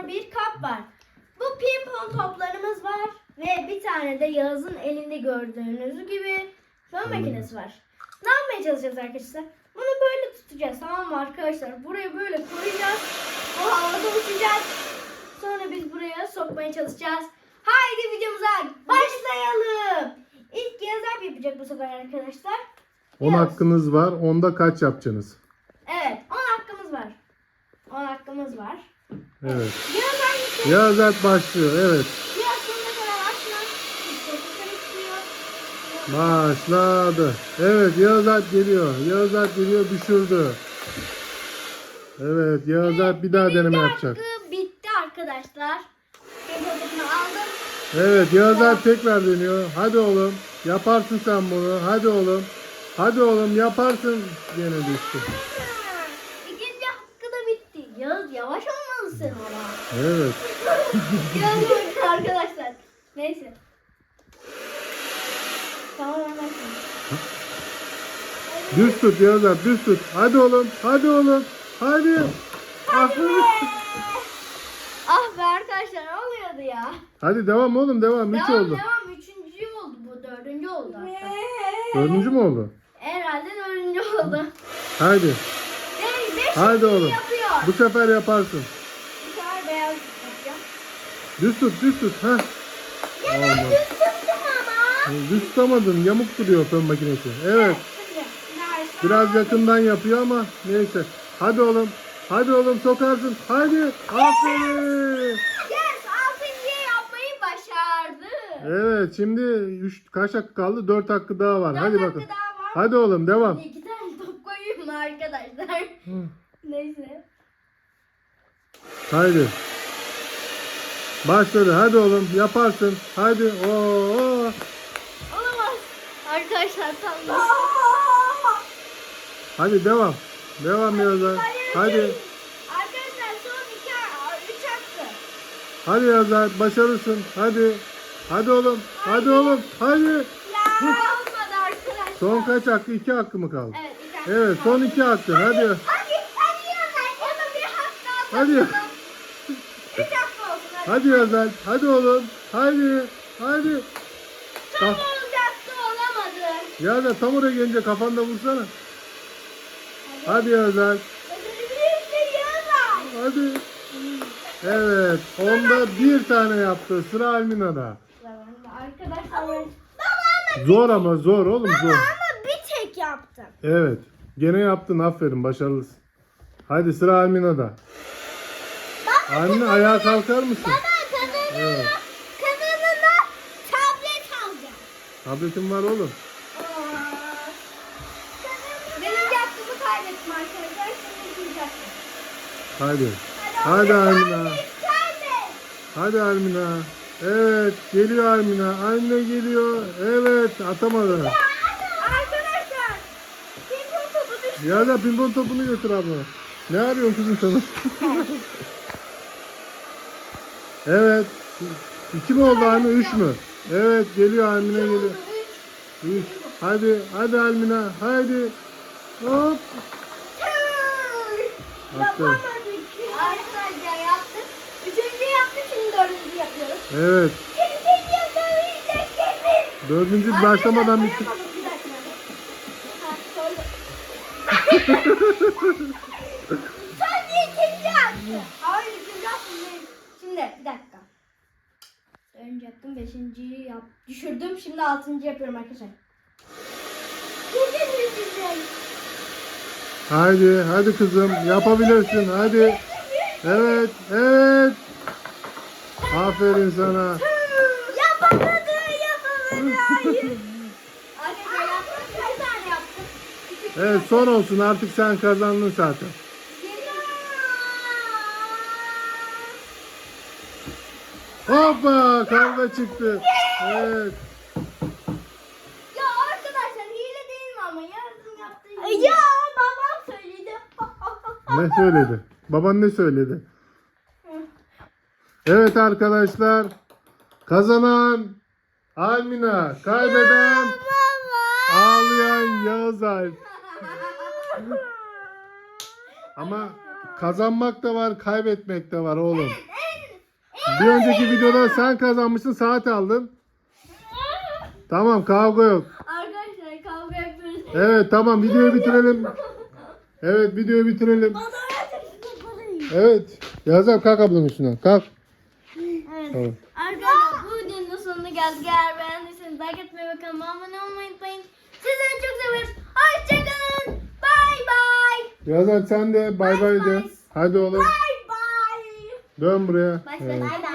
kap var. Bu pimpon toplarımız var. Ve bir tane de Yağız'ın elinde gördüğünüz gibi fön makinesi var. Ne yapmaya çalışacağız arkadaşlar? Bunu böyle tutacağız tamam mı arkadaşlar? Buraya böyle koyacağız. O havada uçacak. Sonra biz buraya sokmaya çalışacağız. Haydi videomuza başlayalım. İlk Yağız yapacak bu sefer arkadaşlar. 10 Yes. hakkınız var. Onda kaç yapacaksınız? Evet 10 hakkımız var. 10 hakkımız var. Evet. Hangisi? Yağız Alp başlıyor. Evet. Sonuna kadar. Başladı. Evet Yağız Alp geliyor. Yağız Alp geliyor düşürdü. Evet Yağız Alp bir daha deneme yapacak. hakkı bitti arkadaşlar. Telefonunu aldım. Evet Yağız Alp tekrar deniyor. Hadi oğlum. Yaparsın sen bunu. Hadi oğlum. Hadi oğlum yaparsın. Gene düştü. İkinci hakkı da bitti. Yağız yavaş olmalısın ama. Evet. Arkadaşlar. Neyse. Tamam hemen. Düz tut Yağız Alp düz tut. Hadi oğlum. Hadi oğlum. Hadi. Aferin. Ah be arkadaşlar ne oluyordu ya? Hadi devam oğlum devam. Üç devam oldu. devam. Üçüncü oldu bu. Dördüncü oldu hatta. Dördüncü mü oldu? Herhalde dördüncü oldu. Haydi. Beş, beş Haydi oğlum. yapıyor. Bu sefer yaparsın. Bu sefer beyaz yapacağım. Düz tut düz tut. Heh. Ya ben düz tuttum ama. Düz tutamadın. Yamuk duruyor fön makinesi. Evet. Şimdi, biraz Biraz yakından yapıyor ama neyse. Hadi oğlum. Hadi oğlum sokarsın. Hadi. Aferin. Yes, altıncıyı yapmayı başardı. Evet şimdi üç, kaç hakkı kaldı? Dört hakkı daha var. Dört Hadi hakkı bakalım. daha var. Hadi oğlum devam. İki tane top koyayım mı arkadaşlar? Neyse. Haydi. Başladı. Hadi oğlum yaparsın. Hadi. Oo. Olamaz. Arkadaşlar tam Hadi devam. Devam Yazar. Hadi. Arkadaşlar son iki, üç hakkı. Hadi Yazar. Başarırsın. Hadi. Hadi oğlum. Hadi oğlum. Hadi. Ya olmadı arkadaşlar. Son kaç hakkı? İki hakkı mı kaldı? Evet, iki hakkı Evet kaldı. son iki hakkı. Hadi. Hadi, hadi Yazar. Ona bir hak daha Hadi. takalım. Hadi. Hadi Yazar. Hadi oğlum. Hadi. Hadi. Tam Bak. olacaktı olamadı. Yazar tam oraya gelince kafanda vursana. Hadi. Ödülümüzü Yazar. Hadi. Evet. Onda bir tane yaptı. Sıra Almina'da. Arkadaşlar. Zor ama zor oğlum zor. Ama bir tek yaptım. Evet. Gene yaptın. Aferin. Başarılısın. Hadi sıra Almina'da. Almina ayağa kalkar mısın? kazanana, Evet. kazanana tablet alacağım. Tabletin var oğlum. Benim yaptığımı kaybettim arkadaşlar. Şimdi hakkım. Hadi. Hadi Almina. Hadi Almina. Evet. Geliyor Almina. Almina geliyor. Evet. Atamadı. Arkadaşlar. Pimpon topu düştü. Ya da pimpon topunu götür abla. Ne arıyorsun kızım sana? evet. İki mi oldu Almina? Üç mü? Evet. Geliyor Almina geliyor. Üç. Hadi. Hadi Almina. Hadi. Hop. Attı. Arkadaşlar yaptık. Üçüncü yaptık. Şimdi dördüncü yapıyoruz. Evet. Dördüncü başlamadan bitti. Arkadaşlar, bir dakika. Ha, şöyle. Sadece ikinci hakkı. Hayır ikinci hakkı değil. Şimdi bir dakika. Önce yaptım. Beşinciyi yap. Düşürdüm. Şimdi altıncı yapıyorum arkadaşlar. Yedinci düşeceğim. Hadi. Hadi kızım. Yapabilirsin. Hadi. Evet. Evet. Aferin sana. Yapamadı, yapamadı. Hayır. Arkadaşlar yaptım. Bir tane yaptım. İki Evet son olsun. Artık sen kazandın zaten. Hoppa. Kavga çıktı. Evet. Ya arkadaşlar hile değil mi ama yardım yaptığı Ya babam söyledi. Ne söyledi? Baban ne söyledi? Evet arkadaşlar. Kazanan Almina. Kaybeden ağlayan Yağız Alp. Ama kazanmak da var, kaybetmek de var oğlum. Bir önceki videoda sen kazanmışsın saat aldın. Tamam kavga yok. Arkadaşlar kavga yapıyoruz. Evet tamam videoyu bitirelim. Evet videoyu bitirelim. Evet. Yazar kalk ablanın üstüne. Kalk. Evet. Tamam. Arkadaşlar bu videonun sonuna geldik. Eğer beğendiyseniz like etmeyi ve kanalıma abone olmayı unutmayın. Sizleri çok seviyoruz. Hoşçakalın. Bay bay. Yazar sen de bay bay de. Hadi oğlum. Bay bay. Dön buraya. Bay Evet. bay.